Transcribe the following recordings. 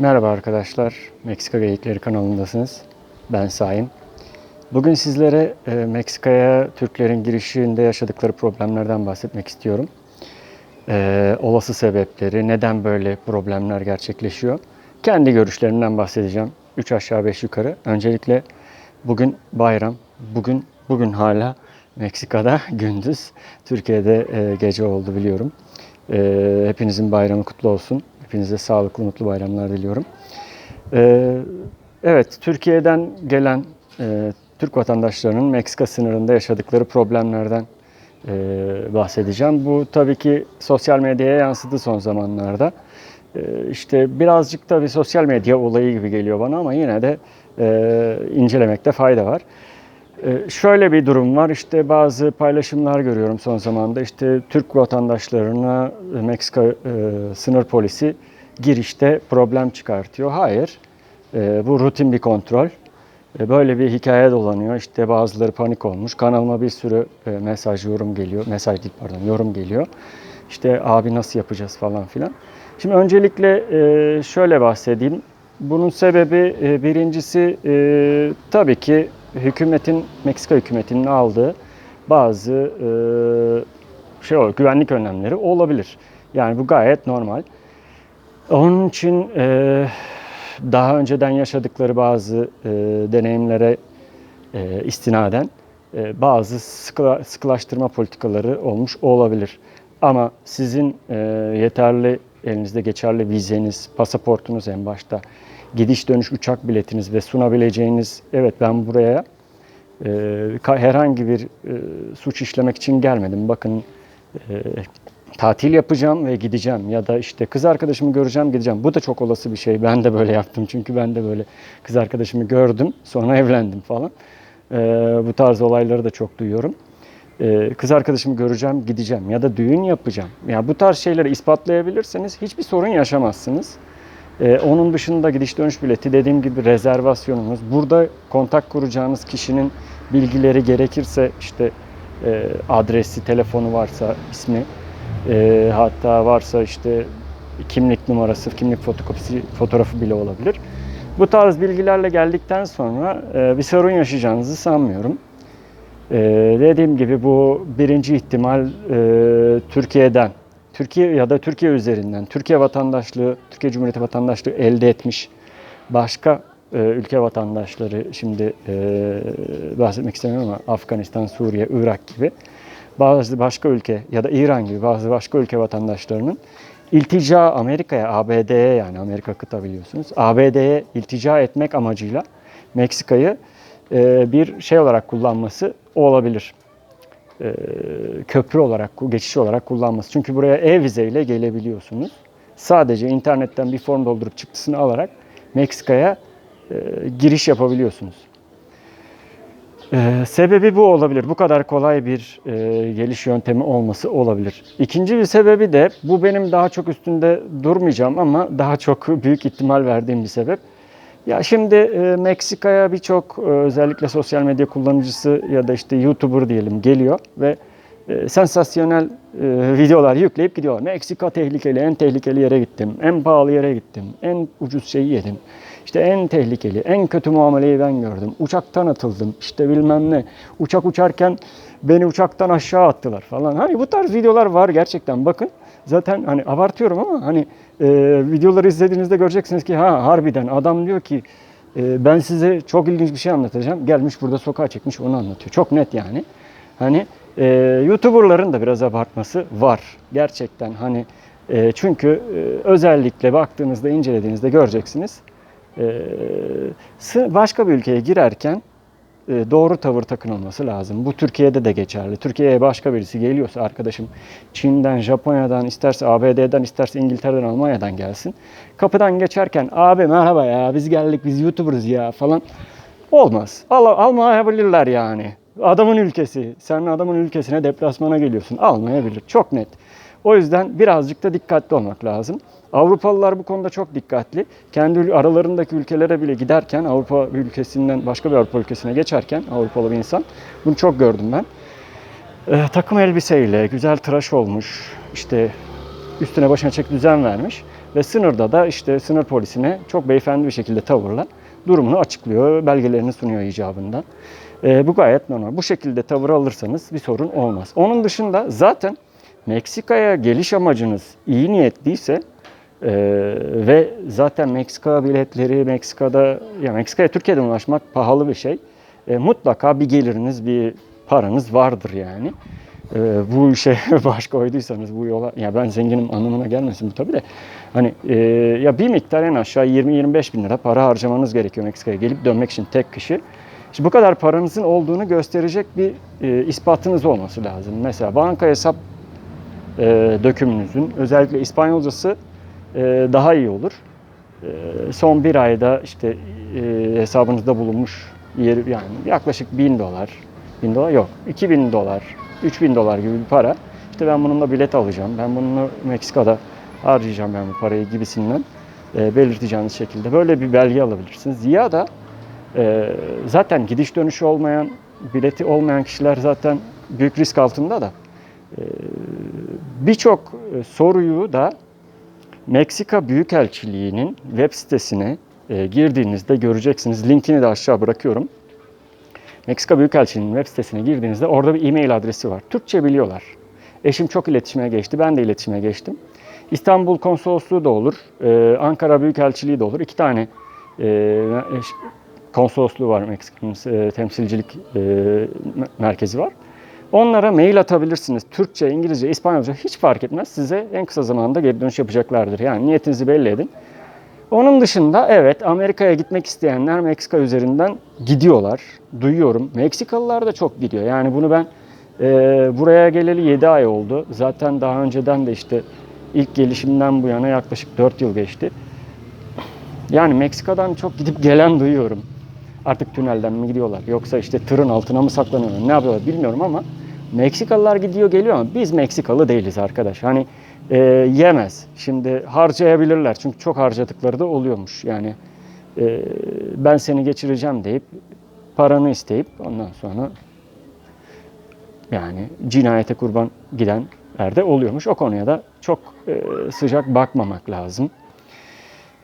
Merhaba arkadaşlar, Meksika Geyikleri kanalındasınız. Ben Saim. Bugün sizlere e, Meksika'ya Türklerin girişinde yaşadıkları problemlerden bahsetmek istiyorum. E, olası sebepleri, neden böyle problemler gerçekleşiyor. Kendi görüşlerimden bahsedeceğim. 3 aşağı 5 yukarı. Öncelikle bugün bayram. Bugün bugün hala Meksika'da gündüz. Türkiye'de e, gece oldu biliyorum. Hepinizin bayramı kutlu olsun. Hepinize sağlıklı, mutlu bayramlar diliyorum. Ee, evet, Türkiye'den gelen e, Türk vatandaşlarının Meksika sınırında yaşadıkları problemlerden e, bahsedeceğim. Bu tabii ki sosyal medyaya yansıdı son zamanlarda. E, işte birazcık da bir sosyal medya olayı gibi geliyor bana ama yine de e, incelemekte fayda var. Ee, Şöyle bir durum var. İşte bazı paylaşımlar görüyorum son zamanda. İşte Türk vatandaşlarına Meksika e, sınır polisi girişte problem çıkartıyor. Hayır. E, bu rutin bir kontrol. E, böyle bir hikaye dolanıyor. İşte bazıları panik olmuş. Kanalıma bir sürü e, mesaj, yorum geliyor. Mesaj değil pardon, yorum geliyor. İşte abi nasıl yapacağız falan filan. Şimdi öncelikle e, şöyle bahsedeyim. Bunun sebebi e, birincisi e, tabii ki hükümetin Meksika hükümetinin aldığı bazı e, şey olarak güvenlik önlemleri olabilir. Yani bu gayet normal. Onun için daha önceden yaşadıkları bazı deneyimlere istinaden bazı sıkıla, sıkılaştırma politikaları olmuş olabilir. Ama sizin yeterli elinizde geçerli vizeniz, pasaportunuz en başta, gidiş dönüş uçak biletiniz ve sunabileceğiniz evet ben buraya e, herhangi bir e, suç işlemek için gelmedim. Bakın e, tatil yapacağım ve gideceğim ya da işte kız arkadaşımı göreceğim gideceğim. Bu da çok olası bir şey. Ben de böyle yaptım çünkü ben de böyle kız arkadaşımı gördüm sonra evlendim falan. E, bu tarz olayları da çok duyuyorum. E, kız arkadaşımı göreceğim gideceğim ya da düğün yapacağım. Ya bu tarz şeyleri ispatlayabilirseniz hiçbir sorun yaşamazsınız. Ee, onun dışında gidiş dönüş bileti dediğim gibi rezervasyonunuz. Burada kontak kuracağınız kişinin bilgileri gerekirse işte e, adresi, telefonu varsa ismi, e, hatta varsa işte kimlik numarası, kimlik fotokopisi, fotoğrafı bile olabilir. Bu tarz bilgilerle geldikten sonra e, bir sorun yaşayacağınızı sanmıyorum. E, dediğim gibi bu birinci ihtimal e, Türkiye'den Türkiye ya da Türkiye üzerinden Türkiye vatandaşlığı, Türkiye Cumhuriyeti vatandaşlığı elde etmiş başka e, ülke vatandaşları şimdi e, bahsetmek istemiyorum ama Afganistan, Suriye, Irak gibi bazı başka ülke ya da İran gibi bazı başka ülke vatandaşlarının iltica Amerika'ya, ABD'ye yani Amerika kıta biliyorsunuz. ABD'ye iltica etmek amacıyla Meksika'yı bir şey olarak kullanması olabilir e, köprü olarak, geçiş olarak kullanması. Çünkü buraya e-vize ile gelebiliyorsunuz. Sadece internetten bir form doldurup çıktısını alarak Meksika'ya e, giriş yapabiliyorsunuz. E, sebebi bu olabilir. Bu kadar kolay bir e, geliş yöntemi olması olabilir. İkinci bir sebebi de bu benim daha çok üstünde durmayacağım ama daha çok büyük ihtimal verdiğim bir sebep. Ya şimdi e, Meksika'ya birçok e, özellikle sosyal medya kullanıcısı ya da işte YouTuber diyelim geliyor ve e, sensasyonel e, videolar yükleyip gidiyorlar. Meksika tehlikeli, en tehlikeli yere gittim, en pahalı yere gittim, en ucuz şeyi yedim. İşte en tehlikeli, en kötü muameleyi ben gördüm. Uçaktan atıldım, işte bilmem ne. Uçak uçarken beni uçaktan aşağı attılar falan. Hani bu tarz videolar var gerçekten bakın. Zaten hani abartıyorum ama hani e, videoları izlediğinizde göreceksiniz ki ha harbiden adam diyor ki e, ben size çok ilginç bir şey anlatacağım. Gelmiş burada sokağa çekmiş onu anlatıyor. Çok net yani. Hani e, YouTuber'ların da biraz abartması var. Gerçekten hani e, çünkü e, özellikle baktığınızda incelediğinizde göreceksiniz. E, başka bir ülkeye girerken doğru tavır takınılması lazım. Bu Türkiye'de de geçerli. Türkiye'ye başka birisi geliyorsa arkadaşım Çin'den, Japonya'dan, isterse ABD'den, isterse İngiltere'den, Almanya'dan gelsin. Kapıdan geçerken abi merhaba ya biz geldik biz YouTuber'ız ya falan olmaz. Al, almayabilirler yani. Adamın ülkesi. Sen adamın ülkesine deplasmana geliyorsun. Almayabilir. Çok net. O yüzden birazcık da dikkatli olmak lazım. Avrupalılar bu konuda çok dikkatli. Kendi aralarındaki ülkelere bile giderken Avrupa ülkesinden başka bir Avrupa ülkesine geçerken Avrupalı bir insan bunu çok gördüm ben. Ee, takım elbiseyle güzel tıraş olmuş. işte üstüne başına çek düzen vermiş. Ve sınırda da işte sınır polisine çok beyefendi bir şekilde tavırla durumunu açıklıyor, belgelerini sunuyor icabında. E, bu gayet normal. Bu şekilde tavır alırsanız bir sorun olmaz. Onun dışında zaten Meksika'ya geliş amacınız iyi niyetliyse e, ve zaten Meksika biletleri Meksika'da ya Meksika'ya Türkiye'den ulaşmak pahalı bir şey. E, mutlaka bir geliriniz, bir paranız vardır yani. E, bu işe baş koyduysanız bu yola ya ben zenginim anlamına gelmesin bu tabii de hani e, ya bir miktar en aşağı 20-25 bin lira para harcamanız gerekiyor Meksika'ya gelip dönmek için tek kişi. İşte bu kadar paranızın olduğunu gösterecek bir e, ispatınız olması lazım. Mesela banka hesap e, dökümünüzün özellikle İspanyolcası e, daha iyi olur. E, son bir ayda işte e, hesabınızda bulunmuş yeri yani yaklaşık 1000 dolar, 1000 dolar yok 2000 dolar, 3000 dolar gibi bir para. İşte ben bununla bilet alacağım, ben bununla Meksika'da harcayacağım ben bu parayı gibisinden e, belirteceğiniz şekilde böyle bir belge alabilirsiniz. Ya da e, zaten gidiş dönüşü olmayan, bileti olmayan kişiler zaten büyük risk altında da e, birçok e, soruyu da Meksika Büyükelçiliği'nin web sitesine e, girdiğinizde göreceksiniz. Linkini de aşağı bırakıyorum. Meksika Büyükelçiliği'nin web sitesine girdiğinizde orada bir e-mail adresi var. Türkçe biliyorlar. Eşim çok iletişime geçti. Ben de iletişime geçtim. İstanbul Konsolosluğu da olur. e, Ankara Büyükelçiliği de olur. İki tane konsolosluğu var Meksika'nın temsilcilik me- merkezi var. Onlara mail atabilirsiniz. Türkçe, İngilizce, İspanyolca hiç fark etmez. Size en kısa zamanda geri dönüş yapacaklardır. Yani niyetinizi belli edin. Onun dışında evet Amerika'ya gitmek isteyenler Meksika üzerinden gidiyorlar. Duyuyorum. Meksikalılar da çok gidiyor. Yani bunu ben e, buraya geleli 7 ay oldu. Zaten daha önceden de işte ilk gelişimden bu yana yaklaşık 4 yıl geçti. Yani Meksika'dan çok gidip gelen duyuyorum. Artık tünelden mi gidiyorlar yoksa işte tırın altına mı saklanıyorlar ne yapıyorlar bilmiyorum ama Meksikalılar gidiyor geliyor ama biz Meksikalı değiliz arkadaş. Hani e, yemez. Şimdi harcayabilirler çünkü çok harcadıkları da oluyormuş. Yani e, ben seni geçireceğim deyip paranı isteyip ondan sonra yani cinayete kurban gidenler de oluyormuş. O konuya da çok e, sıcak bakmamak lazım.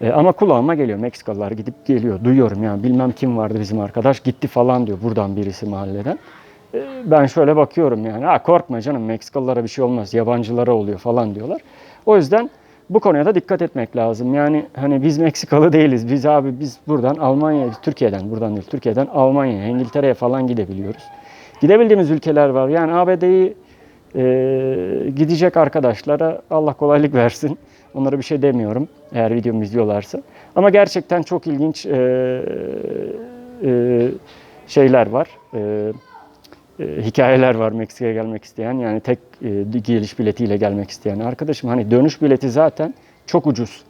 E, ama kulağıma geliyor Meksikalılar gidip geliyor. Duyuyorum yani bilmem kim vardı bizim arkadaş gitti falan diyor buradan birisi mahalleden. E, ben şöyle bakıyorum yani ha korkma canım Meksikalılara bir şey olmaz yabancılara oluyor falan diyorlar. O yüzden bu konuya da dikkat etmek lazım. Yani hani biz Meksikalı değiliz. Biz abi biz buradan Almanya'ya, Türkiye'den buradan değil Türkiye'den Almanya'ya, İngiltere'ye falan gidebiliyoruz. Gidebildiğimiz ülkeler var. Yani ABD'yi e, gidecek arkadaşlara Allah kolaylık versin. Onlara bir şey demiyorum eğer videomu izliyorlarsa. Ama gerçekten çok ilginç e, e, şeyler var. E, e, hikayeler var Meksika'ya gelmek isteyen. Yani tek e, geliş biletiyle gelmek isteyen. Arkadaşım hani dönüş bileti zaten çok ucuz.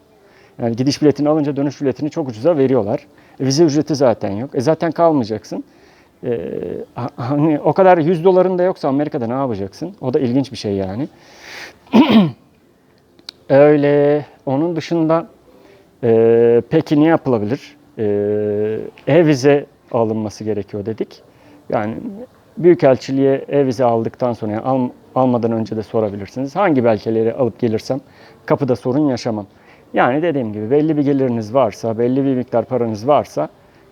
Yani gidiş biletini alınca dönüş biletini çok ucuza veriyorlar. E, vize ücreti zaten yok. E, zaten kalmayacaksın. E, ha- hani o kadar 100 doların da yoksa Amerika'da ne yapacaksın? O da ilginç bir şey yani. Öyle. Onun dışında e, peki ne yapılabilir? E, e-vize alınması gerekiyor dedik. Yani Büyükelçiliğe e-vize aldıktan sonra yani al- almadan önce de sorabilirsiniz. Hangi belgeleri alıp gelirsem kapıda sorun yaşamam. Yani dediğim gibi belli bir geliriniz varsa, belli bir miktar paranız varsa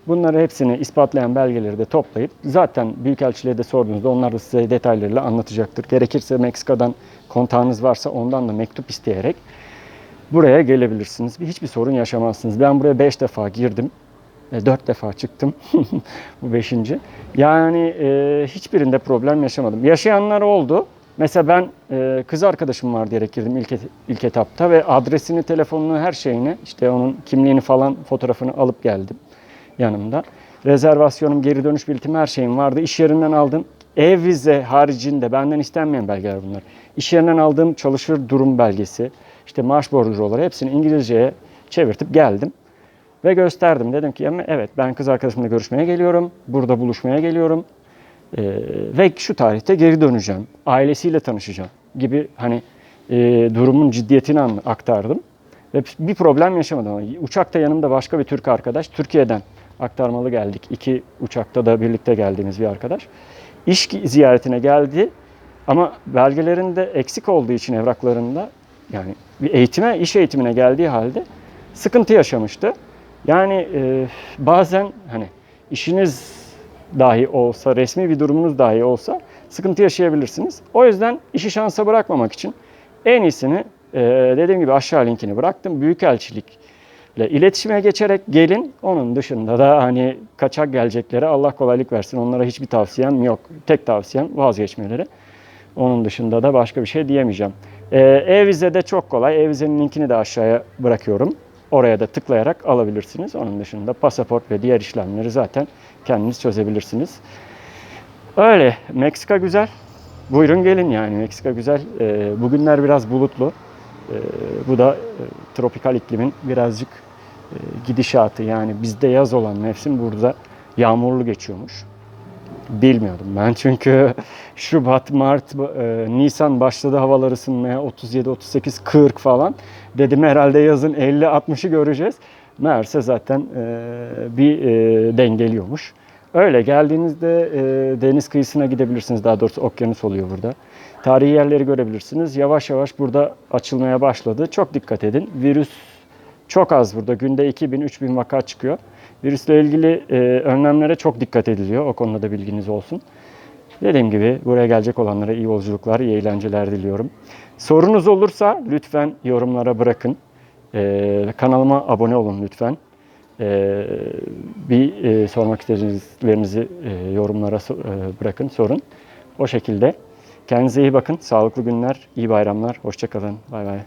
bunları hepsini ispatlayan belgeleri de toplayıp zaten Büyükelçiliğe de sorduğunuzda onlar da size detaylarıyla anlatacaktır. Gerekirse Meksika'dan kontağınız varsa ondan da mektup isteyerek buraya gelebilirsiniz. Hiçbir sorun yaşamazsınız. Ben buraya 5 defa girdim. 4 defa çıktım. Bu beşinci. Yani e, hiçbirinde problem yaşamadım. Yaşayanlar oldu. Mesela ben e, kız arkadaşım var diyerek girdim ilk, et- ilk etapta ve adresini, telefonunu, her şeyini, işte onun kimliğini falan fotoğrafını alıp geldim yanımda. Rezervasyonum, geri dönüş biletim her şeyim vardı. İş yerinden aldım. Ev vize haricinde benden istenmeyen belgeler bunlar. İş yerinden aldığım çalışır durum belgesi, işte maaş borcuları hepsini İngilizceye çevirtip geldim. Ve gösterdim. Dedim ki "Ama evet ben kız arkadaşımla görüşmeye geliyorum. Burada buluşmaya geliyorum. Ee, ve şu tarihte geri döneceğim. Ailesiyle tanışacağım gibi hani e, durumun ciddiyetini aktardım. Ve bir problem yaşamadım. Ama Uçakta yanımda başka bir Türk arkadaş. Türkiye'den aktarmalı geldik. İki uçakta da birlikte geldiğimiz bir arkadaş. İş ziyaretine geldi. Ama belgelerinde eksik olduğu için evraklarında yani bir eğitime, iş eğitimine geldiği halde sıkıntı yaşamıştı. Yani e, bazen hani işiniz dahi olsa, resmi bir durumunuz dahi olsa sıkıntı yaşayabilirsiniz. O yüzden işi şansa bırakmamak için en iyisini e, dediğim gibi aşağı linkini bıraktım. Büyükelçilikle iletişime geçerek gelin. Onun dışında da hani kaçak geleceklere Allah kolaylık versin. Onlara hiçbir tavsiyem yok. Tek tavsiyem vazgeçmeleri. Onun dışında da başka bir şey diyemeyeceğim. Ee, e-vize de çok kolay. E-vizenin linkini de aşağıya bırakıyorum. Oraya da tıklayarak alabilirsiniz. Onun dışında pasaport ve diğer işlemleri zaten kendiniz çözebilirsiniz. Öyle. Meksika güzel. Buyurun gelin yani. Meksika güzel. Ee, bugünler biraz bulutlu. Ee, bu da e, tropikal iklimin birazcık e, gidişatı. Yani bizde yaz olan mevsim burada yağmurlu geçiyormuş. Bilmiyordum ben çünkü Şubat, Mart, e, Nisan başladı havalar ısınmaya 37, 38, 40 falan. Dedim herhalde yazın 50, 60'ı göreceğiz. Meğerse zaten e, bir e, dengeliyormuş. Öyle geldiğinizde e, deniz kıyısına gidebilirsiniz. Daha doğrusu okyanus oluyor burada. Tarihi yerleri görebilirsiniz. Yavaş yavaş burada açılmaya başladı. Çok dikkat edin. Virüs çok az burada. Günde 2000-3000 vaka çıkıyor. Virüsle ilgili e, önlemlere çok dikkat ediliyor. O konuda da bilginiz olsun. Dediğim gibi buraya gelecek olanlara iyi yolculuklar, iyi eğlenceler diliyorum. Sorunuz olursa lütfen yorumlara bırakın. E, kanalıma abone olun lütfen. E, bir e, sormak istediklerinizi e, yorumlara so- e, bırakın, sorun. O şekilde. Kendinize iyi bakın. Sağlıklı günler, iyi bayramlar. Hoşçakalın. Bay bay.